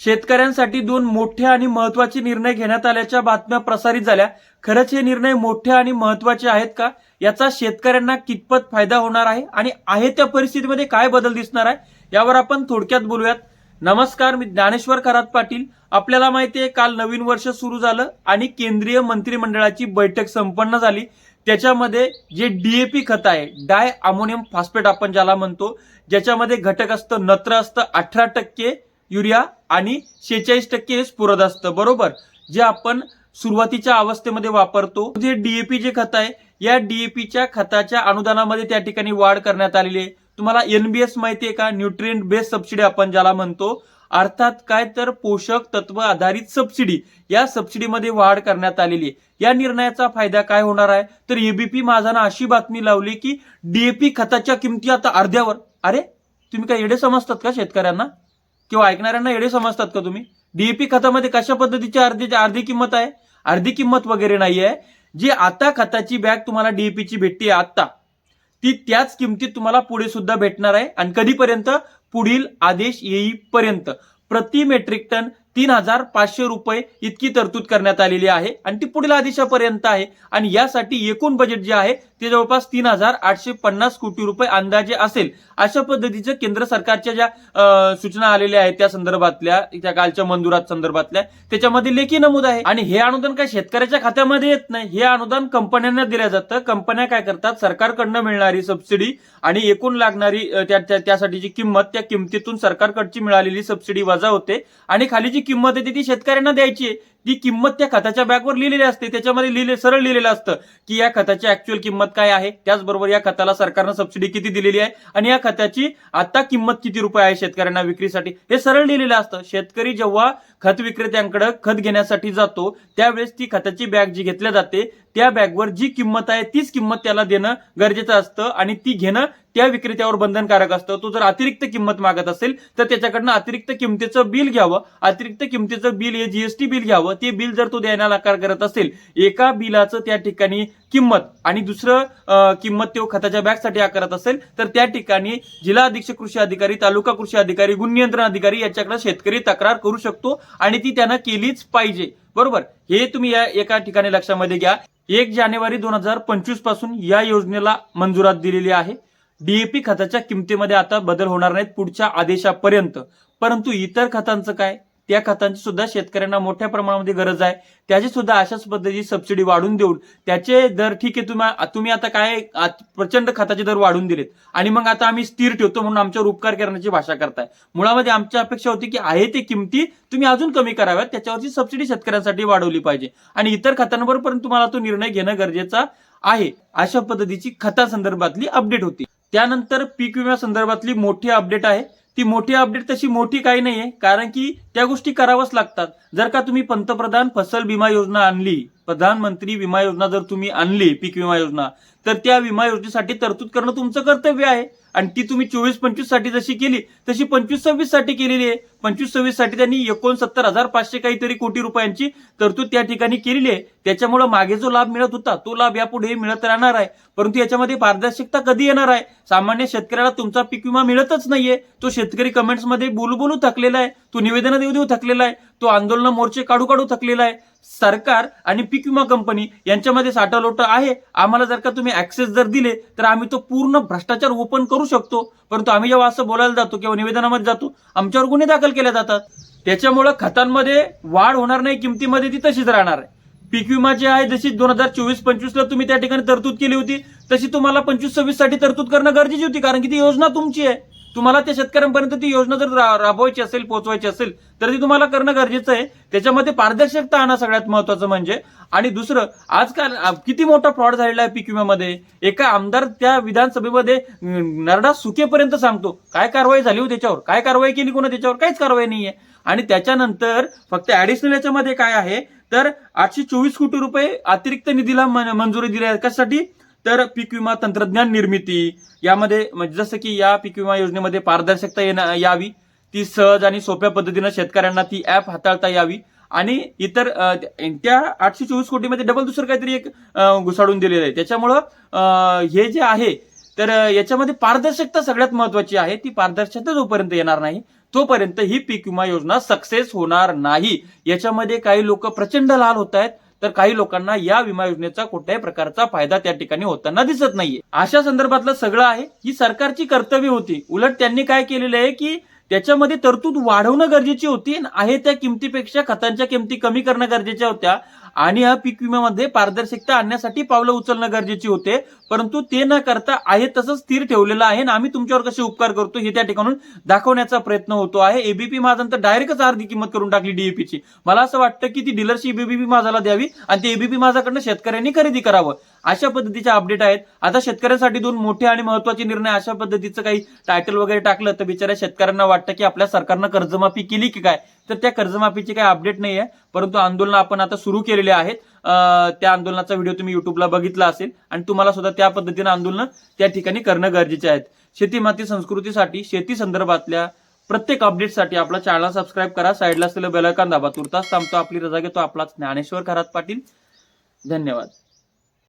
शेतकऱ्यांसाठी दोन मोठे आणि महत्त्वाचे निर्णय घेण्यात आल्याच्या बातम्या प्रसारित झाल्या. खरंच हे निर्णय मोठे आणि महत्त्वाचे आहेत का? याचा शेतकऱ्यांना कितपत फायदा होणार आहे? आणि आहे त्या परिस्थितीमध्ये काय बदल दिसणार आहे? यावर आपण थोडक्यात बोलूयात. नमस्कार मी ज्ञानेश्वर खरात पाटील. आपल्याला माहिती आहे काल नवीन वर्ष सुरू झालं आणि केंद्रीय मंत्रिमंडळाची बैठक संपन्न झाली. त्याच्यामध्ये जे डीएपी खत आहे डाय अमोनियम फॉस्फेट आपण ज्याला म्हणतो ज्याच्यामध्ये घटक असतं नत्र असतं अठरा टक्के युरिया आणि शेहेचाळीस टक्के हे स्फुरद असतं बरोबर? जे आपण सुरुवातीच्या अवस्थेमध्ये वापरतो जे डीएपी जे खत आहे या डीएपीच्या खताच्या अनुदानामध्ये त्या ठिकाणी वाढ करण्यात आलेली आहे. तुम्हाला एनबीएस माहिती आहे का? न्यूट्रिएंट बेस्ड सबसिडी आपण ज्याला म्हणतो अर्थात काय तर पोषक तत्व आधारित सबसिडी या सबसिडीमध्ये वाढ करण्यात आलेली आहे. या निर्णयाचा फायदा काय होणार आहे? तर एबीपी माझानं अशी बातमी लावली की डीएपी खताच्या किमती आता अर्ध्यावर. अरे तुम्ही काय एडे समजतात का शेतकऱ्यांना? किंवा ऐकणाऱ्यांना एडे समजतात का तुम्ही? डीएपी खतामध्ये कशा पद्धतीची अर्धी अर्धी किंमत आहे? अर्धी किंमत वगैरे नाही आहे जी आता खताची बॅग तुम्हाला डीएपीची भेटते आता ती त्याच किमतीत तुम्हाला पुढे सुद्धा भेटणार आहे आणि कधीपर्यंत? पुढील आदेश येईपर्यंत. प्रति मेट्रिक टन तीन हजार पाचशे रुपये इतकी तरतूद करण्यात आलेली आहे आणि ती पुढील आदेशापर्यंत आहे. आणि यासाठी एकूण बजेट जे आहे ते जवळपास तीन हजार आठशे पन्नास कोटी रुपये अंदाजे असेल. अशा पद्धतीचं केंद्र सरकारच्या ज्या सूचना आलेल्या आहेत त्या संदर्भातल्या त्या कालच्या मंजुरात संदर्भातल्या त्याच्यामध्ये लेखी नमूद आहे. आणि हे अनुदान काय शेतकऱ्याच्या खात्यामध्ये येत नाही. हे अनुदान कंपन्यांना दिलं जातं. कंपन्या काय करतात? सरकारकडनं मिळणारी सबसिडी आणि एकूण लागणारी त्या त्यासाठीची किंमत त्या किमतीतून सरकारकडची मिळालेली सबसिडी वजा होते. आणि खाली जी किंमत येते ती शेतकऱ्यांना द्यायची. ती किंमत त्या खताच्या बॅगवर लिहिलेली असते. त्याच्यामध्ये लिहिले सरळ लिहिलेलं असतं की या खताची ऍक्च्युअल किंमत काय आहे? त्याचबरोबर या खताला सरकारनं सबसिडी किती दिलेली आहे? आणि या खताची आता किंमत किती रुपये आहे शेतकऱ्यांना विक्रीसाठी? हे सरळ लिहिलेलं असतं. शेतकरी जेव्हा खत विक्रेत्यांकडे खत घेण्यासाठी जातो त्यावेळेस ती खताची बॅग जी घेतल्या जाते त्या बॅगवर जी किंमत आहे तीच किंमत त्याला देणं गरजेचं असतं आणि ती घेणं त्या विक्रेत्यावर बंधनकारक असतं. तो जर अतिरिक्त किंमत मागत असेल तर त्याच्याकडनं अतिरिक्त किमतीचं बिल घ्यावं. अतिरिक्त किमतीचं बिल हे जीएसटी बिल घ्यावं. ते बिल जर तो द्यायला नकार करत असेल एका बिलाचं त्या ठिकाणी किंमत आणि दुसरं किंमत तो खताच्या बॅगसाठी आकारत असेल तर त्या ठिकाणी जिल्हा अधीक्षक कृषी अधिकारी तालुका कृषी अधिकारी गुण नियंत्रण अधिकारी याच्याकडे शेतकरी तक्रार करू शकतो आणि ती त्यानं केलीच पाहिजे. बरोबर? हे तुम्ही या एका ठिकाणी लक्षामध्ये घ्या. एक जानेवारी दोन हजार पंचवीसपासून या योजनेला मंजुरात दिलेली आहे. डीएपी खताच्या किमतीमध्ये आता बदल होणार नाहीत पुढच्या आदेशापर्यंत. परंतु इतर खतांचं काय? त्या खतांची सुद्धा शेतकऱ्यांना मोठ्या प्रमाणामध्ये गरज आहे. त्याची सुद्धा अशाच पद्धतीची सबसिडी वाढून देऊन त्याचे दर ठीक आहे तुम्ही तुम्ही आता काय प्रचंड खताचे दर वाढून दिलेत. आणि मग आता आम्ही स्थिर ठेवतो म्हणून आमच्यावर उपकार करण्याची भाषा करताय. मुळामध्ये आमची अपेक्षा होती की आहे ते किमती तुम्ही अजून कमी कराव्यात त्याच्यावरची सबसिडी शेतकऱ्यांसाठी वाढवली पाहिजे. आणि इतर खतांवर पण तुम्हाला तो निर्णय घेणं गरजेचा आहे. अशा पद्धतीची खता संदर्भातली अपडेट होती. त्यानंतर पीक विम्या संदर्भातली मोठी अपडेट आहे. ती मोठी अपडेट तशी मोठी काही नाहीये कारण की त्या गोष्टी कराव्याच लागतात. जर का तुम्ही पंतप्रधान फसल विमा योजना आणली प्रधानमंत्री विमा योजना जर तुम्ही आणली पीक विमा योजना तर त्या विमा योजनेसाठी तरतूद करणं तुमचं कर्तव्य आहे. आणि ती तुम्ही चोवीस पंचवीससाठी जशी केली तशी पंचवीस सव्वीससाठी केलेली आहे. पंचवीस सव्वीससाठी त्यांनी एकोणसत्तर हजार पाचशे काहीतरी कोटी रुपयांची तरतूद त्या ठिकाणी केलेली आहे. त्याच्यामुळे मागे जो लाभ मिळत होता तो लाभ यापुढे मिळत राहणार आहे. परंतु याच्यामध्ये पारदर्शकता कधी येणार आहे? सामान्य शेतकऱ्याला तुमचा पीक विमा मिळतच नाहीये. तो शेतकरी कमेंट्समध्ये बोलू बोलू थकलेला आहे. तो निवेदन देऊ देऊ थकलेला आहे. तो आंदोलन मोर्चे काढू काढू थकलेला आहे. सरकार आणि पीक विमा कंपनी यांच्यामध्ये साठालोट आहे. आम्हाला जर का तुम्ही ऍक्सेस जर दिले तर आम्ही तो पूर्ण भ्रष्टाचार ओपन करू शकतो. परंतु आम्ही जेव्हा असं बोलायला जातो किंवा निवेदनामध्ये जातो आमच्यावर गुन्हे दाखल केले जातात. त्याच्यामुळं खतांमध्ये वाढ होणार नाही किमतीमध्ये ती तशीच राहणार आहे. पीक विमा जे आहे जशी दोन हजार चोवीस पंचवीसला तुम्ही त्या ठिकाणी तरतूद केली होती तशी तुम्हाला पंचवीस सव्वीससाठी तरतूद करणं गरजेची होती कारण की ती योजना तुमची आहे. तुम्हाला त्या शेतकऱ्यांपर्यंत ती योजना जर राबवायची असेल पोहोचवायची असेल तर ती तुम्हाला करणं गरजेचं आहे. त्याच्यामध्ये पारदर्शकता आणणं सगळ्यात महत्वाचं म्हणजे. आणि दुसरं आजकाल किती मोठा फ्रॉड झालेला आहे पीक विम्यामध्ये. एका आमदार त्या विधानसभेमध्ये नरडा सुकेपर्यंत सांगतो काय कारवाई झाली हो त्याच्यावर? काय कारवाई केली कोणा त्याच्यावर? काहीच कारवाई नाहीये. आणि त्याच्यानंतर फक्त ऍडिशनल याच्यामध्ये काय आहे? तर आठशे चोवीस कोटी रुपये अतिरिक्त निधीला मंजुरी दिली आहे. कशासाठी? तर पीक विमा तंत्रज्ञान निर्मिती यामध्ये म्हणजे जसं की या पीक विमा योजनेमध्ये पारदर्शकता येणं यावी. ती सहज आणि सोप्या पद्धतीनं शेतकऱ्यांना ती ऍप हाताळता यावी. आणि इतर त्या आठशे चोवीस कोटीमध्ये डबल दुसरं काहीतरी एक घुसाडून दिलेलं आहे. त्याच्यामुळं हे जे आहे तर याच्यामध्ये पारदर्शकता सगळ्यात महत्वाची आहे. ती पारदर्शकता जोपर्यंत येणार नाही तोपर्यंत ही पीक विमा योजना सक्सेस होणार नाही. याच्यामध्ये काही लोक प्रचंड लाल होत आहेत. तर काही लोकांना या विमा योजनेचा कुठल्याही प्रकारचा फायदा त्या ठिकाणी होताना दिसत नाहीये. अशा संदर्भातलं सगळं आहे. ही सरकारची कर्तव्य होती. उलट त्यांनी काय केलेलं आहे की त्याच्यामध्ये तरतूद वाढवणं गरजेची होती आणि आहे त्या किमतीपेक्षा खतांच्या किमती कमी करणं गरजेच्या होत्या. आणि या पीक विम्यामध्ये पारदर्शकता आणण्यासाठी पावलं उचलणं गरजेची होते. परंतु ते न करता आहे तसंच स्थिर ठेवलेलं आहे आणि आम्ही तुमच्यावर कसे उपकार करतो हे त्या ठिकाणून दाखवण्याचा प्रयत्न होतो आहे. एबीपी माझं तर डायरेक्टच अर्धी किंमत करून टाकली डीएपीची मला असं वाटतं की ती डीलरशिप एबीपी माझाला द्यावी आणि ते एबीपी माझ्याकडनं शेतकऱ्यांनी खरेदी करावं. अशा पद्धतीचे अपडेट आहेत. आता शेतकऱ्यांसाठी दोन मोठे आणि महत्त्वाचे निर्णय अशा पद्धतीचं काही टायटल वगैरे टाकलं तर बिचाऱ्या शेतकऱ्यांना वाटतं की आपल्या सरकारनं कर्जमाफी केली की काय? तर त्या कर्जमाफीची काही अपडेट नाही आहे परंतु आंदोलन आपण आता सुरू केलेलं आहेत. त्या आंदोलनाचा व्हिडिओ तुम्ही युट्यूबला बघितला असेल आणि तुम्हाला सुद्धा त्या पद्धतीनं आंदोलन त्या ठिकाणी करणं गरजेचे आहेत. शेती माती संस्कृतीसाठी शेती संदर्भातल्या प्रत्येक अपडेटसाठी आपला चॅनल सबस्क्राईब करा. साईडला असलेलं बेलायकॉन दाबा. तुर्तास थांबतो. आपली रजा घेतो. आपला ज्ञानेश्वर खरात पाटील. धन्यवाद.